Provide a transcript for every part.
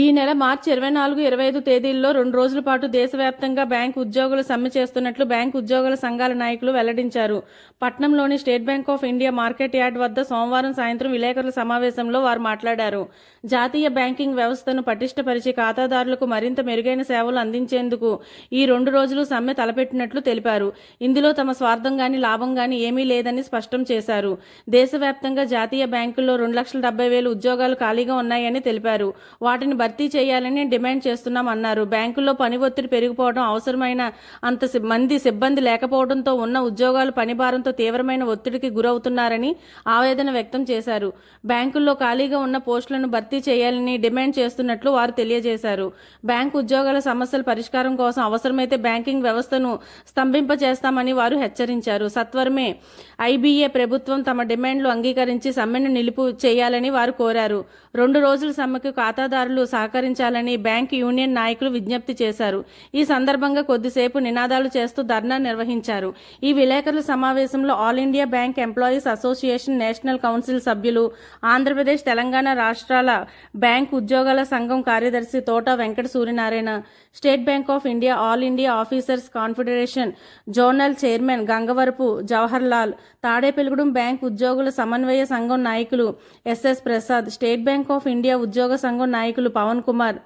ఈ నెల మార్చి ఇరవై నాలుగు ఇరవై ఐదు తేదీల్లో రెండు రోజుల పాటు దేశవ్యాప్తంగా బ్యాంకు ఉద్యోగులు సమ్మె చేస్తున్నట్లు బ్యాంకు ఉద్యోగుల సంఘాల నాయకులు వెల్లడించారు. పట్నంలోని State Bank of India market yard వద్ద సోమవారం సాయంత్రం విలేకరుల సమావేశంలో వారు మాట్లాడారు. జాతీయ బ్యాంకింగ్ వ్యవస్థను పటిష్టపరిచి ఖాతాదారులకు మరింత మెరుగైన సేవలు అందించేందుకు ఈ రెండు రోజులు సమ్మె తలపెట్టినట్లు తెలిపారు. ఇందులో తమ స్వార్థం గాని లాభం గాని ఏమీ లేదని స్పష్టం చేశారు. దేశవ్యాప్తంగా జాతీయ బ్యాంకుల్లో రెండు లక్షల డెబ్బై వేలు ఉద్యోగాలు ఖాళీగా ఉన్నాయని తెలిపారు. వాటిని భర్తీ చేయాలని డిమాండ్ చేస్తున్నామన్నారు బ్యాంకుల్లో పని ఒత్తిడి పెరిగిపోవడం అవసరమైన అంత సి- మంది సిబ్బంది లేకపోవడంతో ఉన్న ఉద్యోగాలు పని భారంతో తీవ్రమైన ఒత్తిడికి గురవుతున్నారని ఆవేదన వ్యక్తం చేశారు. బ్యాంకుల్లో ఖాళీగా ఉన్న పోస్టులను భర్తీ చేయాలని డిమాండ్ చేస్తున్నట్లు వారు తెలియజేశారు. బ్యాంకు ఉద్యోగాల సమస్యల పరిష్కారం కోసం అవసరమైతే బ్యాంకింగ్ వ్యవస్థను స్తంభింపచేస్తామని వారు హెచ్చరించారు. సత్వరమే ఐబీఏ ప్రభుత్వం తమ డిమాండ్లు అంగీకరించి సమ్మెను నిలుపు చేయాలని వారు కోరారు. రెండు రోజుల సమ్మెకు ఖాతాదారులు సహకరించాలని బ్యాంక్ యూనియన్ నాయకులు విజ్ఞప్తి చేశారు. ఈ సందర్భంగా కొద్దిసేపు నినాదాలు చేస్తూ ధర్నా నిర్వహించారు. ఈ విలేకరుల సమావేశంలో all India bank employees association national council సభ్యులు ఆంధ్రప్రదేశ్ తెలంగాణ రాష్ట్రాల బ్యాంక్ ఉద్యోగాల సంఘం కార్యదర్శి Thota Venkata Suryanarayana State Bank of India all India officers confederation zonal chairman Gangavarapu Jawahar Lal Tadepalligudem bank ఉద్యోగుల సమన్వయ సంఘం నాయకులు S S Prasad State Bank of India ఉద్యోగ సంఘం నాయకులు పవన్ కుమార్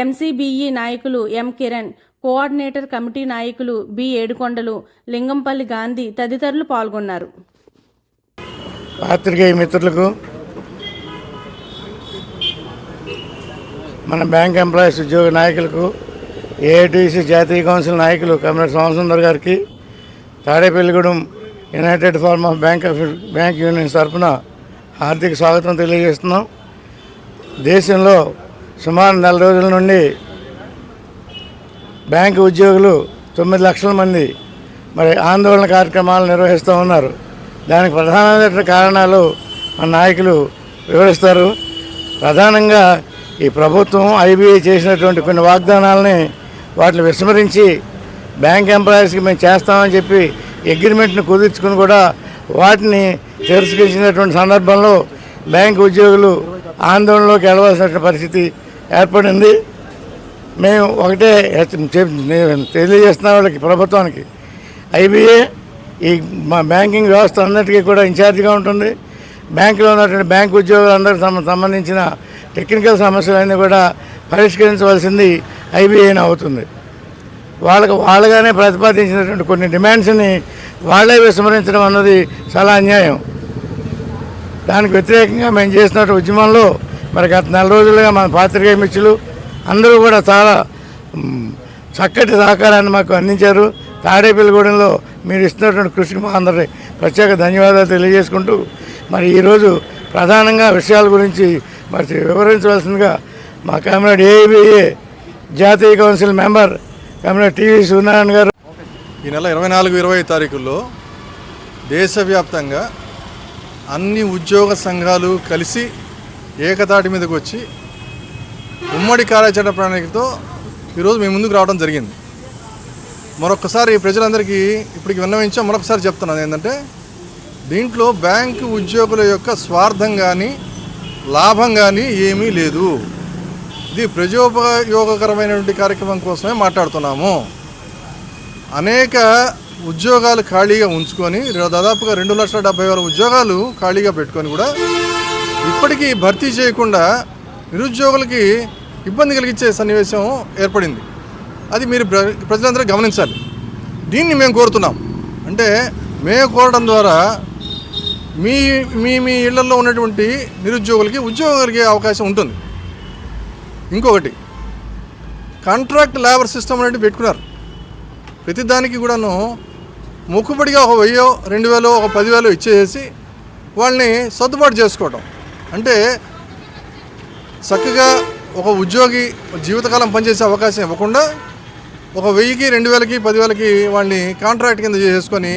ఎంసీబీఈ నాయకులు ఎం కిరణ్ కోఆర్డినేటర్ కమిటీ నాయకులు బి ఏడుకొండలు లింగంపల్లి గాంధీ తదితరులు పాల్గొన్నారు. పాత్రికేయ మిత్రులకు మన బ్యాంక్ ఎంప్లాయీస్ ఉద్యోగ నాయకులకు ఏఐటీసీ జాతీయ కౌన్సిల్ నాయకులు కమిషనర్ సోమసుందర్ గారికి Tadepalligudem united farm of bank of bank union తరఫున హార్దిక స్వాగతం తెలియజేస్తున్నాం. దేశంలో సుమారు నెల రోజుల నుండి బ్యాంకు ఉద్యోగులు తొమ్మిది లక్షల మంది మరి ఆందోళన కార్యక్రమాలు నిర్వహిస్తూ ఉన్నారు. దానికి ప్రధానమైన కారణాలు మన నాయకులు వివరిస్తారు. ప్రధానంగా ఈ ప్రభుత్వం ఐబీఐ చేసినటువంటి కొన్ని వాగ్దానాలని వాటిని విస్మరించి బ్యాంక్ ఎంప్లాయీస్కి మేము చేస్తామని చెప్పి అగ్రిమెంట్ని కుదుర్చుకుని కూడా వాటిని తిరస్కరించినటువంటి సందర్భంలో బ్యాంక్ ఉద్యోగులు ఆందోళనలోకి వెళ్ళవలసిన పరిస్థితి ఏర్పడింది. మేము ఒకటే చెప్- నేను తెలియజేస్తున్న వాళ్ళకి ప్రభుత్వానికి. ఐబీఏ ఈ మా బ్యాంకింగ్ వ్యవస్థ అన్నిటికీ కూడా ఇన్ఛార్జిగా ఉంటుంది. బ్యాంకులో ఉన్నటువంటి బ్యాంక్ ఉద్యోగులందరికీ సంబ- సంబంధించిన టెక్నికల్ సమస్యలన్నీ కూడా పరిష్కరించవలసింది ఐబీఐని అవుతుంది. వాళ్ళకు వాళ్ళగానే ప్రతిపాదించినటువంటి కొన్ని డిమాండ్స్ని వాళ్ళే విస్మరించడం అన్నది చాలా అన్యాయం. దానికి వ్యతిరేకంగా మేము చేసినటువంటి ఉద్యమంలో మరి గత నెల రోజులుగా మన పాత్రికేయ మిత్రులు అందరూ కూడా చాలా చక్కటి సహకారాన్ని మాకు అందించారు. తాడేపల్లిగూడెంలో మీరు ఇస్తున్నటువంటి కృషికి మా అందరి ప్రత్యేక ధన్యవాదాలు తెలియజేసుకుంటూ మరి ఈరోజు ప్రధానంగా విషయాల గురించి మరి వివరించవలసిందిగా మా కమిటీ ఏబిఏ జాతీయ council member committee TV Suryanarayana garu. ఈ నెల ఇరవై నాలుగు ఇరవై తారీఖుల్లో దేశవ్యాప్తంగా అన్ని ఉద్యోగ సంఘాలు కలిసి ఏకతాటి మీదకి వచ్చి ఉమ్మడి కార్యాచరణ ప్రణాళికతో ఈరోజు మేము ముందుకు రావడం జరిగింది. మరొకసారి ప్రజలందరికీ ఇప్పటికి విన్నవించాం మరొకసారి చెప్తున్నాను ఏంటంటే దీంట్లో బ్యాంకు ఉద్యోగుల యొక్క స్వార్థం కానీ లాభం కానీ ఏమీ లేదు. ఇది ప్రజోపయోగకరమైనటువంటి కార్యక్రమం కోసమే మాట్లాడుతున్నాము. అనేక ఉద్యోగాలు ఖాళీగా ఉంచుకొని దాదాపుగా రెండు లక్షల డెబ్బై వేల ఉద్యోగాలు ఖాళీగా పెట్టుకొని కూడా ఇప్పటికీ భర్తీ చేయకుండా నిరుద్యోగులకి ఇబ్బంది కలిగించే సన్నివేశం ఏర్పడింది. అది మీరు ప్ర- ప్రజలందరూ గమనించాలి. దీన్ని మేము కోరుతున్నాం. అంటే మేము కోరడం ద్వారా మీ మీ మీ ఇళ్ళలో ఉన్నటువంటి నిరుద్యోగులకి ఉద్యోగం కలిగే అవకాశం ఉంటుంది. ఇంకొకటి కాంట్రాక్ట్ లేబర్ సిస్టమ్ అనేది పెట్టుకున్నారు. ప్రతిదానికి కూడాను మొక్కుబడిగా ఒక వెయ్యో రెండు వేలో ఒక పదివేలో ఇచ్చేసి వాళ్ళని సర్దుబాటు చేసుకోవటం. అంటే చక్కగా ఒక ఉద్యోగి జీవితకాలం పనిచేసే అవకాశం ఇవ్వకుండా ఒక వెయ్యికి రెండు వేలకి పదివేలకి వాళ్ళని కాంట్రాక్ట్ కింద చేసుకొని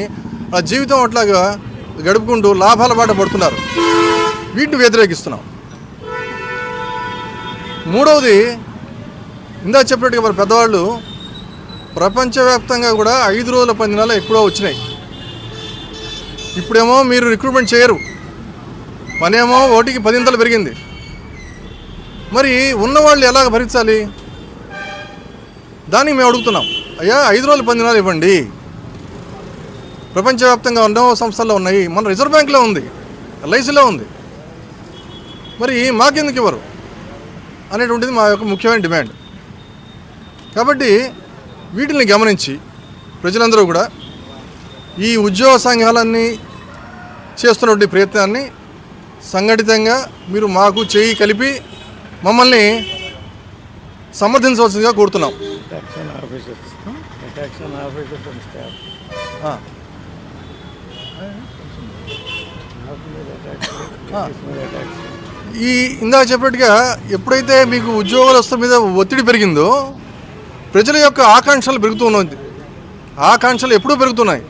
ఆ జీవితం అట్లాగా గడుపుకుంటూ లాభాల బాట పడుతున్నారు. వీటిని వ్యతిరేకిస్తున్నాం. మూడవది ఇందా చెప్పినట్టుగా మరి పెద్దవాళ్ళు ప్రపంచవ్యాప్తంగా కూడా ఐదు రోజుల పది నెలలు ఎక్కువ వచ్చినాయి. ఇప్పుడేమో మీరు రిక్రూట్మెంట్ చేయరు. పనేమో ఓటికి పదింతలు పెరిగింది. మరి ఉన్నవాళ్ళు ఎలాగ భరించాలి? దానికి మేము అడుగుతున్నాం. అయ్యా ఐదు రోజులు పది నెలలు ఇవ్వండి. ప్రపంచవ్యాప్తంగా ఎన్నో సంస్థల్లో ఉన్నాయి. మన రిజర్వ్ బ్యాంక్లో ఉంది. ఎల్ఐసిలో ఉంది. మరి మాకెందుకు ఇవ్వరు? అనేటువంటిది మా యొక్క ముఖ్యమైన డిమాండ్. కాబట్టి వీటిని గమనించి ప్రజలందరూ కూడా ఈ ఉద్యోగ సంఘాలన్నీ చేస్తున్నటువంటి ప్రయత్నాన్ని సంఘటితంగా మీరు మాకు చేయి కలిపి మమ్మల్ని సమర్థించవలసిందిగా కోరుతున్నాం. ఈ ఇందాక చెప్పినట్టుగా ఎప్పుడైతే మీకు ఉద్యోగస్తుల మీద ఒత్తిడి పెరిగిందో ప్రజల యొక్క ఆకాంక్షలు పెరుగుతూ ఉన్నది ఆకాంక్షలు ఎప్పుడూ పెరుగుతున్నాయి.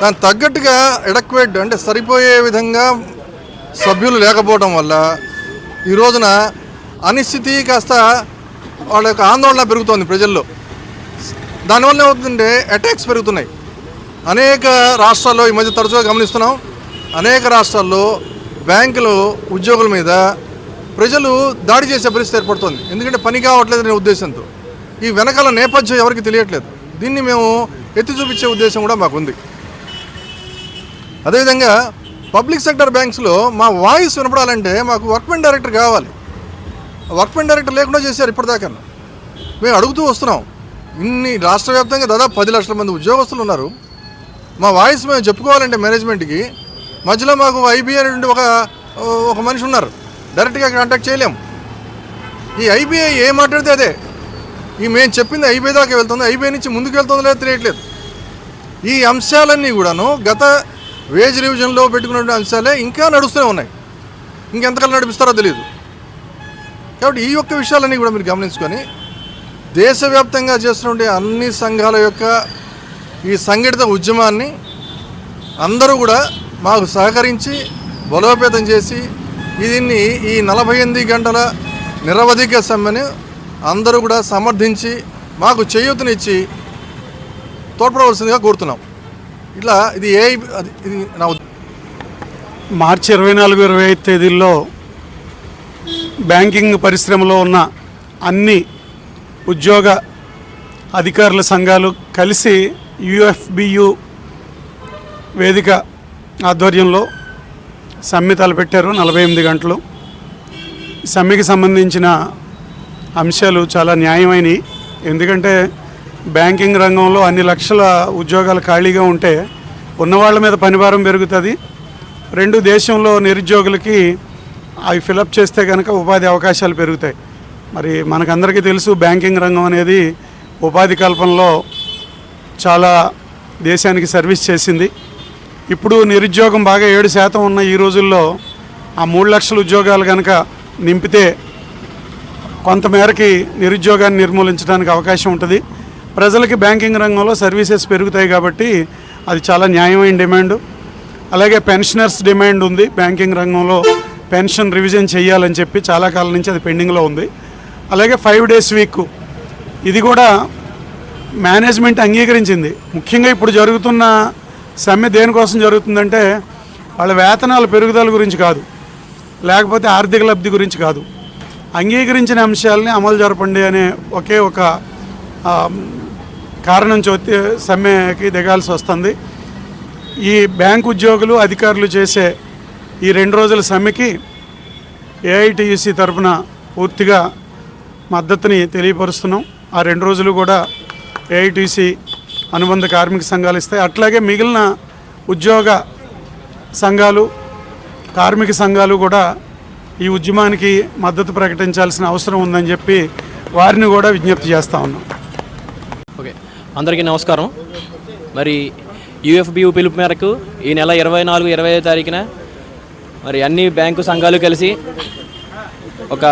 దానికి తగ్గట్టుగా ఎడక్వేట్ అంటే సరిపోయే విధంగా సభ్యులు లేకపోవడం వల్ల ఈ రోజున అనిశ్చితి కాస్త వాళ్ళ యొక్క ఆందోళన పెరుగుతోంది ప్రజల్లో. దానివల్ల ఏమవుతుందంటే అటాక్స్ పెరుగుతున్నాయి. అనేక రాష్ట్రాల్లో ఈ మధ్య తరచుగా గమనిస్తున్నాం. అనేక రాష్ట్రాల్లో బ్యాంకులు ఉద్యోగుల మీద ప్రజలు దాడి చేసే పరిస్థితి ఏర్పడుతుంది. ఎందుకంటే పని కావట్లేదు అనే ఉద్దేశంతో. ఈ వెనకాల నేపథ్యం ఎవరికి తెలియట్లేదు. దీన్ని మేము ఎత్తి చూపించే ఉద్దేశం కూడా మాకుంది. అదేవిధంగా పబ్లిక్ సెక్టర్ బ్యాంక్స్లో మా వాయిస్ వినపడాలంటే మాకు వర్క్మెన్ డైరెక్టర్ కావాలి. వర్క్మెన్ డైరెక్టర్ లేకుండా చేశారు ఇప్పటిదాకా. మేము అడుగుతూ వస్తున్నాం. ఇన్ని రాష్ట్ర వ్యాప్తంగా దాదాపు పది లక్షల మంది ఉద్యోగస్తులు ఉన్నారు. మా వాయిస్ మేము చెప్పుకోవాలంటే మేనేజ్మెంట్కి మధ్యలో మాకు ఐబీ అనేటువంటి ఒక ఒక మనిషి ఉన్నారు. డైరెక్ట్గా కాంటాక్ట్ చేయలేము ఈ ఐబీఐ ఏం మాట్లాడితే అదే. ఈ మేము చెప్పింది ఐబీఐ దాకా వెళ్తుంది ఐబీఐ నుంచి ముందుకు వెళ్తుందో లేదో తెలియట్లేదు. ఈ అంశాలన్నీ కూడాను గత వేజ్ రివిజన్లో పెట్టుకున్న అంశాలే ఇంకా నడుస్తూనే ఉన్నాయి. ఇంకెంతకాలం నడిపిస్తారో తెలియదు కాబట్టి ఈ యొక్క విషయాలన్నీ కూడా మీరు గమనించుకొని దేశవ్యాప్తంగా చేస్తున్న అన్ని సంఘాల యొక్క ఈ సంఘటిత ఉద్యమాన్ని అందరూ కూడా మాకు సహకరించి బలోపేతం చేసి దీన్ని ఈ నలభై ఎనిమిది గంటల నిరవధిక సమ్మెను అందరూ కూడా సమర్థించి మాకు చేయూతనిచ్చి తోడ్పడవలసిందిగా కోరుతున్నాం. ఇట్లా ఇది ఏ ఇది నా మార్చి ఇరవై నాలుగు ఇరవై ఐదు తేదీల్లో బ్యాంకింగ్ పరిశ్రమలో ఉన్న అన్ని ఉద్యోగ అధికారుల సంఘాలు కలిసి యుఎఫ్బియు వేదిక ఆధ్వర్యంలో సమ్మె తలపెట్టారు నలభై ఎనిమిది గంటలు. సమ్మెకి సంబంధించిన అంశాలు చాలా న్యాయమైనవి. ఎందుకంటే బ్యాంకింగ్ రంగంలో అన్ని లక్షల ఉద్యోగాలు ఖాళీగా ఉంటే ఉన్నవాళ్ళ మీద పనిభారం పెరుగుతుంది. రెండు దేశంలో నిరుద్యోగులకి అవి ఫిలప్ చేస్తే కనుక ఉపాధి అవకాశాలు పెరుగుతాయి. మరి మనకందరికీ తెలుసు బ్యాంకింగ్ రంగం అనేది ఉపాధి కల్పనలో చాలా దేశానికి సర్వీస్ చేసింది. ఇప్పుడు నిరుద్యోగం బాగా ఏడు శాతం ఉన్న ఈ రోజుల్లో ఆ మూడు లక్షల ఉద్యోగాలు కనుక నింపితే కొంతమేరకి నిరుద్యోగాన్ని నిర్మూలించడానికి అవకాశం ఉంటుంది. ప్రజలకి బ్యాంకింగ్ రంగంలో సర్వీసెస్ పెరుగుతాయి కాబట్టి అది చాలా న్యాయమైన డిమాండ్. అలాగే పెన్షనర్స్ డిమాండ్ ఉంది. బ్యాంకింగ్ రంగంలో పెన్షన్ రివిజన్ చేయాలని చెప్పి చాలా కాలం నుంచి అది పెండింగ్లో ఉంది. అలాగే ఫైవ్ డేస్ వీక్. ఇది కూడా మేనేజ్మెంట్ అంగీకరించింది. ముఖ్యంగా ఇప్పుడు జరుగుతున్న సమ్మె దేనికోసం జరుగుతుందంటే వాళ్ళ వేతనాల పెరుగుదల గురించి కాదు. లేకపోతే ఆర్థిక లబ్ధి గురించి కాదు. అంగీకరించిన అంశాలని అమలు జరపండి అనే ఒకే ఒక కారణం చూస్తే సమ్మెకి దిగాల్సి వస్తుంది. ఈ బ్యాంక్ ఉద్యోగులు అధికారులు చేసే ఈ రెండు రోజుల సమ్మెకి ఏఐటియుసి తరఫున పూర్తిగా మద్దతుని తెలియపరుస్తున్నాం. ఆ రెండు రోజులు కూడా ఏఐటీసీ అనుబంధ కార్మిక సంఘాలు ఇస్తాయి. అట్లాగే మిగిలిన ఉద్యోగ సంఘాలు కార్మిక సంఘాలు కూడా ఈ ఉద్యమానికి మద్దతు ప్రకటించాల్సిన అవసరం ఉందని చెప్పి వారిని కూడా విజ్ఞప్తి చేస్తూ ఉన్నాం. ఓకే. అందరికీ నమస్కారం. మరి యూఎఫ్బియు పిలుపు మేరకు ఈ నెల ఇరవై నాలుగు ఇరవై ఐదు తారీఖున మరి అన్ని బ్యాంకు సంఘాలు కలిసి ఒక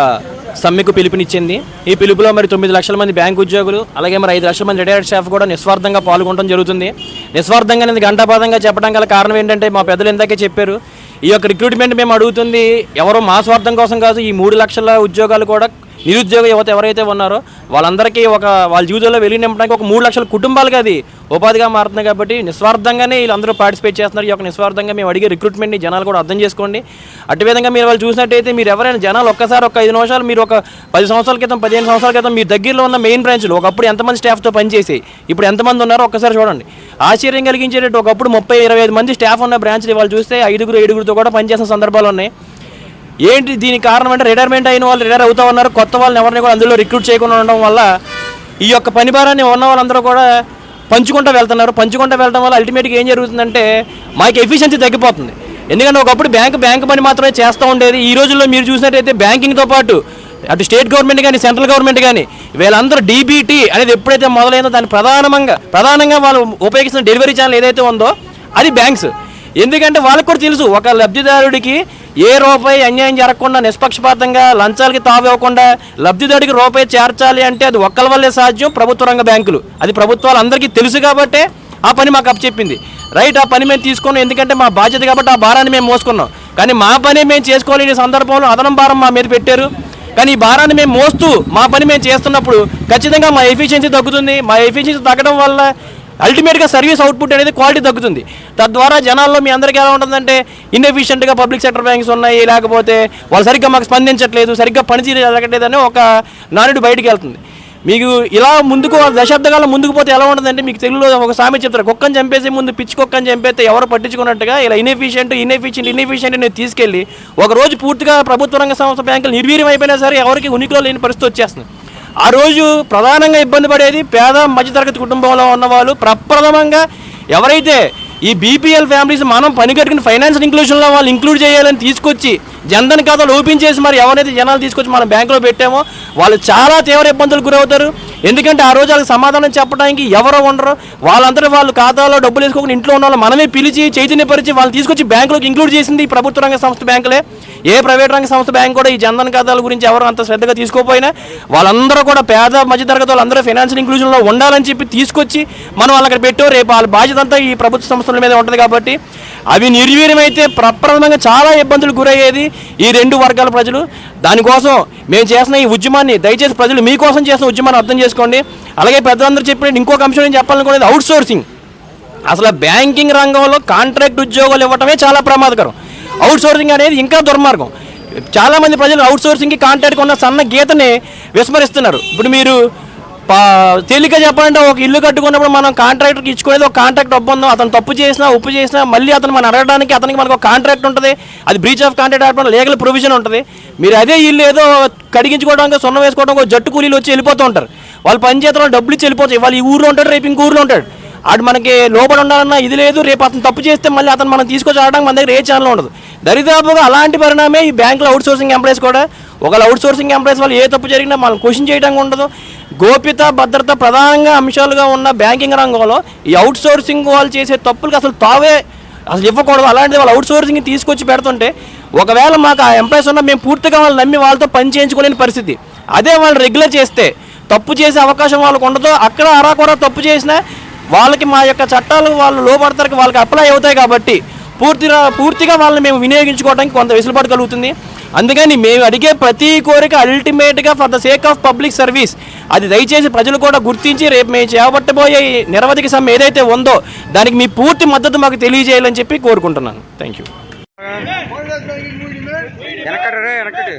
సమ్మెకు పిలుపునిచ్చింది. ఈ పిలుపులో మరి తొమ్మిది లక్షల మంది బ్యాంకు ఉద్యోగులు అలాగే మరి ఐదు లక్షల మంది రిటైర్డ్ స్టాఫ్ కూడా నిస్వార్థంగా పాల్గొనడం జరుగుతుంది. నిస్వార్థంగా అనేది గంటాపాదంగా చెప్పడం గల కారణం ఏంటంటే మా పెద్దలు ఇందాకే చెప్పారు ఈ యొక్క రిక్రూట్మెంట్ మేము అడుగుతుంది ఎవరో మా స్వార్థం కోసం కాదు ఈ మూడు లక్షల ఉద్యోగాలు కూడా నిరుద్యోగ యువత ఎవరైతే ఉన్నారో వాళ్ళందరికీ ఒక వాళ్ళ జీవితంలో వెలుగు నింపడానికి ఒక మూడు లక్షల కుటుంబాలకి అది ఉపాధిగా మారుతుంది కాబట్టి నిస్వార్థంగానే వీళ్ళందరూ పార్టిసిపేట్ చేస్తున్నారు. ఈ యొక్క నిస్వార్థంగా మేము అడిగే రిక్రూట్మెంట్ని జనాలు కూడా అర్థం చేసుకోండి. అటు విధంగా మీరు వాళ్ళు చూసినట్టయితే మీరు ఎవరైనా జనాలు ఒక్కసారి ఒక ఐదు నిమిషాలు మీరు ఒక పది సంవత్సరాల క్రితం పదిహేను సంవత్సరాల క్రితం మీ దగ్గరలో ఉన్న మెయిన్ బ్రాంచ్లు ఒకప్పుడు ఎంతమంది స్టాఫ్తో పనిచేసి ఇప్పుడు ఎంతమంది ఉన్నారో ఒక్కసారి చూడండి. ఆశ్చర్యం కలిగించేటట్టు ఒకప్పుడు ముప్పై ఇరవై ఐదు మంది స్టాఫ్ ఉన్న బ్రాంచ్లు వాళ్ళు చూస్తే ఐదుగురు ఏడుగురితో కూడా పనిచేసిన సందర్భాలు ఉన్నాయి. ఏంటి దీనికి కారణం అంటే రిటైర్మెంట్ అయిన వాళ్ళు రిటైర్ అవుతా ఉన్నారు. కొత్త వాళ్ళని ఎవరిని కూడా అందులో రిక్రూట్ చేయకుండా ఉండడం వల్ల ఈ యొక్క పని భారాన్ని ఉన్న వాళ్ళందరూ కూడా పంచుకుంటూ వెళ్తున్నారు. పంచుకుంటూ వెళ్ళడం వల్ల అల్టిమేట్గా ఏం జరుగుతుందంటే మాకు ఎఫిషియన్సీ తగ్గిపోతుంది. ఎందుకంటే ఒకప్పుడు బ్యాంక్ బ్యాంక్ పని మాత్రమే చేస్తూ ఉండేది. ఈ రోజుల్లో మీరు చూసినట్టయితే బ్యాంకింగ్తో పాటు అటు స్టేట్ గవర్నమెంట్ కానీ సెంట్రల్ గవర్నమెంట్ కానీ వీళ్ళందరూ డీబీటీ అనేది ఎప్పుడైతే మొదలైందో దాన్ని ప్రధానంగా ప్రధానంగా వాళ్ళు ఉపయోగిస్తున్న డెలివరీ ఛానల్ ఏదైతే ఉందో అది బ్యాంక్స్ ఎందుకంటే వాళ్ళకి కూడా తెలుసు ఒక లబ్ధిదారుడికి ఏ రూపాయి అన్యాయం జరగకుండా నిష్పక్షపాతంగా లంచాలకి తావివ్వకుండా లబ్ధిదారుడికి రూపాయి చేర్చాలి అంటే అది ఒక్కల వల్లే సాధ్యం ప్రభుత్వ రంగ బ్యాంకులు. అది ప్రభుత్వాలు అందరికీ తెలుసు కాబట్టే ఆ పని మాకు అప్పచెప్పింది రైట్ ఆ పని మేము తీసుకున్నాం ఎందుకంటే మా బాధ్యత కాబట్టి ఆ భారాన్ని మేము మోసుకున్నాం. కానీ మా పని మేము చేసుకోలేని సందర్భంలో అదనం భారం మా మీద పెట్టారు. కానీ ఈ భారాన్ని మేము మోస్తూ మా పని మేము చేస్తున్నప్పుడు ఖచ్చితంగా మా ఎఫిషియన్సీ తగ్గుతుంది. మా ఎఫిషియన్సీ తగ్గడం వల్ల అల్టిమేట్గా సర్వీస్ అవుట్పుట్ అనేది క్వాలిటీ తగ్గుతుంది. తద్వారా జనాల్లో మీ అందరికీ ఎలా ఉంటుందంటే ఇన్ఎఫిషియెంట్గా పబ్లిక్ సెక్టర్ బ్యాంక్స్ ఉన్నాయి లేకపోతే వాళ్ళు సరిగ్గా మాకు స్పందించట్లేదు సరిగ్గా పనితీరు జరగట్లేదు అని ఒక నానుడు బయటికి వెళ్తుంది. మీకు ఇలా ముందుకు దశాబ్దకాలం ముందుకు పోతే ఎలా ఉంటుందంటే మీకు తెలుగులో ఒక సామె చెప్తారు కుక్కని చంపేసి ముందు పిచ్చి కుక్కని చంపేస్తే ఎవరు పట్టించుకున్నట్టుగా ఇలా ఇన్ఎఫిషియెంట్ ఇన్ఎఫిషియెంట్ ఇన్ఎఫిషియెంట్ నేను తీసుకెళ్ళి ఒక రోజు పూర్తిగా ప్రభుత్వ రంగ సంస్థ బ్యాంకులు నిర్వీర్యం అయిపోయినా సరే ఎవరికి ఉనికిలో లేని పరిస్థితి వచ్చేస్తుంది. ఆ రోజు ప్రధానంగా ఇబ్బంది పడేది పేద మధ్యతరగతి కుటుంబంలో ఉన్నవాళ్ళు ప్రప్రథమంగా ఎవరైతే ఈ బీపీఎల్ ఫ్యామిలీస్ మనం పని కట్టుకుని ఫైనాన్షియల్ ఇంక్లూషన్లో వాళ్ళు ఇంక్లూడ్ చేయాలని తీసుకొచ్చి జన్ధన్ ఖాతాలు ఓపెన్ చేసి మరి ఎవరైతే జనాలు తీసుకొచ్చి మనం బ్యాంకులో పెట్టామో వాళ్ళు చాలా తీవ్ర ఇబ్బందులు గురవుతారు. ఎందుకంటే ఆ రోజు వాళ్ళకి సమాధానం చెప్పడానికి ఎవరో ఉండరు. వాళ్ళందరూ వాళ్ళు ఖాతాలో డబ్బులు వేసుకోకుండా ఇంట్లో ఉన్న వాళ్ళు మనమే పిలిచి చైతన్యపరిచి వాళ్ళు తీసుకొచ్చి బ్యాంకులోకి ఇంక్లూడ్ చేసింది ఈ ప్రభుత్వ రంగ సంస్థ బ్యాంకులే ఏ ప్రైవేట్ రంగ సంస్థ బ్యాంక్ కూడా ఈ జన్ధన్ ఖాతాల గురించి ఎవరు అంత శ్రద్ధగా తీసుకోపోయినా వాళ్ళందరూ కూడా పేద మధ్యతరగతి వాళ్ళందరూ ఫైనాన్షియల్ ఇంక్లూజన్లో ఉండాలని చెప్పి తీసుకొచ్చి మనం వాళ్ళకి అక్కడ పెట్టారు రేపు వాళ్ళ బాధ్యత అంతా ఈ ప్రభుత్వ సంస్థల మీద ఉంటుంది కాబట్టి అవి నిర్వీర్యమైతే ప్రప్రథమంగా చాలా ఇబ్బందులు గురయ్యేది ఈ రెండు వర్గాల ప్రజలు. దానికోసం మేము చేసిన ఈ ఉద్యమాన్ని దయచేసి ప్రజలు మీకోసం చేసిన ఉద్యమాన్ని అర్థం చేసుకోండి. అలాగే పెద్దలందరూ చెప్పినట్టు ఇంకొక అంశం నేను చెప్పాలనుకునేది అవుట్ సోర్సింగ్ అసలు బ్యాంకింగ్ రంగంలో కాంట్రాక్ట్ ఉద్యోగాలు ఇవ్వటమే చాలా ప్రమాదకరం. అవుట్ సోర్సింగ్ అనేది ఇంకా దుర్మార్గం. చాలామంది ప్రజలు అవుట్ సోర్సింగ్కి కాంట్రాక్ట్ ఉన్న సన్న గీతని విస్మరిస్తున్నారు. ఇప్పుడు మీరు తేలిక చెప్పాలంటే ఒక ఇల్లు కట్టుకున్నప్పుడు మనం కాంట్రాక్టర్కి ఇచ్చుకునేది ఒక కాంట్రాక్ట్ ఒప్పందం. అతను తప్పు చేసినా ఉప్పు చేసినా మళ్ళీ అతను మనం అడగడానికి అతనికి మనకు ఒక కాంట్రాక్ట్ ఉంటుంది. అది బ్రీచ్ ఆఫ్ కాంట్రాక్ట్ ఆడడం లీగల్ ప్రొవిజన్ ఉంటుంది. మీరు అదే ఇల్లు ఏదో కడిగించుకోవడానికి సున్నం వేసుకోవడానికి జట్టు కూలీలు వచ్చి వెళ్ళిపోతూ ఉంటారు. వాళ్ళు పని చేతుల్లో డబ్బులు ఇచ్చి వెళ్ళిపోతాయి వాళ్ళు ఈ ఊర్లో ఉంటాడు రేపు ఇంకో ఊర్లో ఉంటాడు. అటు మనకి లోపల ఉండాలన్నా ఇది లేదు రేపు అతను తప్పు చేస్తే మళ్ళీ అతను మనం తీసుకొచ్చి ఆడడానికి మన దగ్గర ఏ ఛానల్ ఉండదు. దరిదాపుగా అలాంటి పరిణామే ఈ బ్యాంకులో అవుట్ సోర్సింగ్ ఎంప్లాయీస్ కూడా. ఒకవేళ అవుట్ సోర్సింగ్ ఎంప్లాయీస్ వాళ్ళు ఏ తప్పు జరిగినా మనం క్వశ్చన్ చేయడానికి ఉండదు. గోప్యత భద్రత ప్రధానంగా అంశాలుగా ఉన్న బ్యాంకింగ్ రంగంలో ఈ అవుట్ సోర్సింగ్ వాళ్ళు చేసే తప్పులకి అసలు తావే అసలు ఇవ్వకూడదు. అలాంటిది వాళ్ళు అవుట్ సోర్సింగ్ తీసుకొచ్చి పెడుతుంటే ఒకవేళ మాకు ఆ ఎంప్లాయీస్ ఉన్న మేము పూర్తిగా వాళ్ళు నమ్మి వాళ్ళతో పని చేయించుకోలేని పరిస్థితి. అదే వాళ్ళు రెగ్యులర్ చేస్తే తప్పు చేసే అవకాశం వాళ్ళకు ఉండదు. అక్కడ అరాకొర తప్పు చేసినా వాళ్ళకి మా యొక్క చట్టాలు వాళ్ళు లోపడతారు వాళ్ళకి అప్లై అవుతాయి కాబట్టి పూర్తిగా పూర్తిగా వాళ్ళని మేము వినియోగించుకోవడానికి కొంత వెసులుబాటు కలుగుతుంది. అందుకని మేము అడిగే ప్రతి కోరిక అల్టిమేట్గా for the sake of public service అది దయచేసి ప్రజలు కూడా గుర్తించి రేపు మేము చేపట్టబోయే నిరవధిక సమ్మె ఏదైతే ఉందో దానికి మీ పూర్తి మద్దతు మాకు తెలియజేయాలని చెప్పి కోరుకుంటున్నాను. Thank you వెనకడు వెనకడు